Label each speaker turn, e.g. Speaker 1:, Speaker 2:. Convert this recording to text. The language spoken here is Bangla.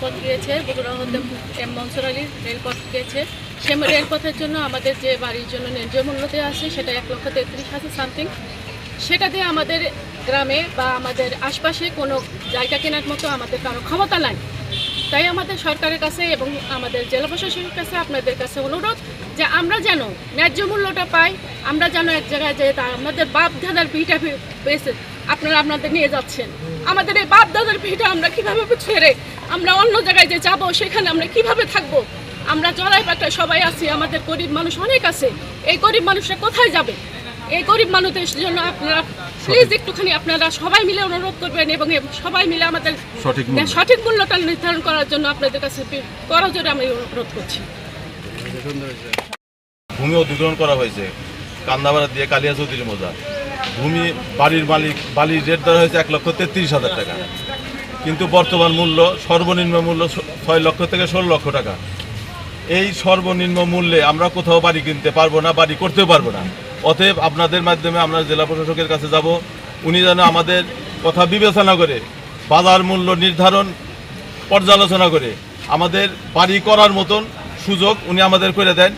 Speaker 1: রেলপথ গিয়েছে বগুড়া এম মনসুর আলীর রেলপথ গিয়েছে। সে রেলপথের জন্য আমাদের যে বাড়ির জন্য ন্যায্য মূল্য দেওয়া আছে, সেটা এক লক্ষ তেত্রিশ হাজার সামথিং। সেটা দিয়ে আমাদের গ্রামে বা আমাদের আশপাশে কোনো জায়গা কেনার মতো আমাদের কারও ক্ষমতা নাই। তাই আমাদের সরকারের কাছে এবং আমাদের জেলা প্রশাসনের কাছে আপনাদের কাছে অনুরোধ যে আমরা যেন ন্যায্য মূল্যটা পাই, আমরা যেন এক জায়গায় যে আমাদের বাপ দাদার ভিটা পেয়েছে। আপনারা আপনাদের নিয়ে যাচ্ছেন। আমাদের এই বাপ দাদার ভিটা আমরা কীভাবে ছেড়ে আমরা অন্য জায়গায় যে যাব সেখানে আমরা কীভাবে থাকব? আমরা জলাই পাটায় সবাই আছি আমাদের গরিব মানুষ অনেক আছে। এই গরিব মানুষরা কোথায় যাবে? এই গরিব মানুষদের জন্য আপনারা প্লিজ একটুখানি আপনারা সবাই মিলে অনুরোধ করবেন এবং সবাই মিলে আমাদের
Speaker 2: সঠিক
Speaker 1: মূল্যটা নির্ধারণ করার জন্য আপনাদের কাছে করজোরে আমি অনুরোধ করছি।
Speaker 3: ভূমি অধিগ্রহণ করা হয়েছে। কান্দাবাড়া দিয়ে কালিয়া চৌধুরী মৌজা ভূমি বাড়ির মালিক, বালির রেট ধরা হয়েছে এক লক্ষ তেত্রিশ হাজার টাকা। কিন্তু বর্তমান মূল্য, সর্বনিম্ন মূল্য ছয় লক্ষ থেকে ষোলো লক্ষ টাকা। এই সর্বনিম্ন মূল্যে আমরা কোথাও বাড়ি কিনতে পারব না, বাড়ি করতেও পারব না। অতএব আপনাদের মাধ্যমে আমরা জেলা প্রশাসকের কাছে যাব। উনি যেন আমাদের কথা বিবেচনা করে, বাজার মূল্য নির্ধারণ পর্যালোচনা করে, আমাদের বাড়ি করার মতন সুযোগ উনি আমাদের করে দেন।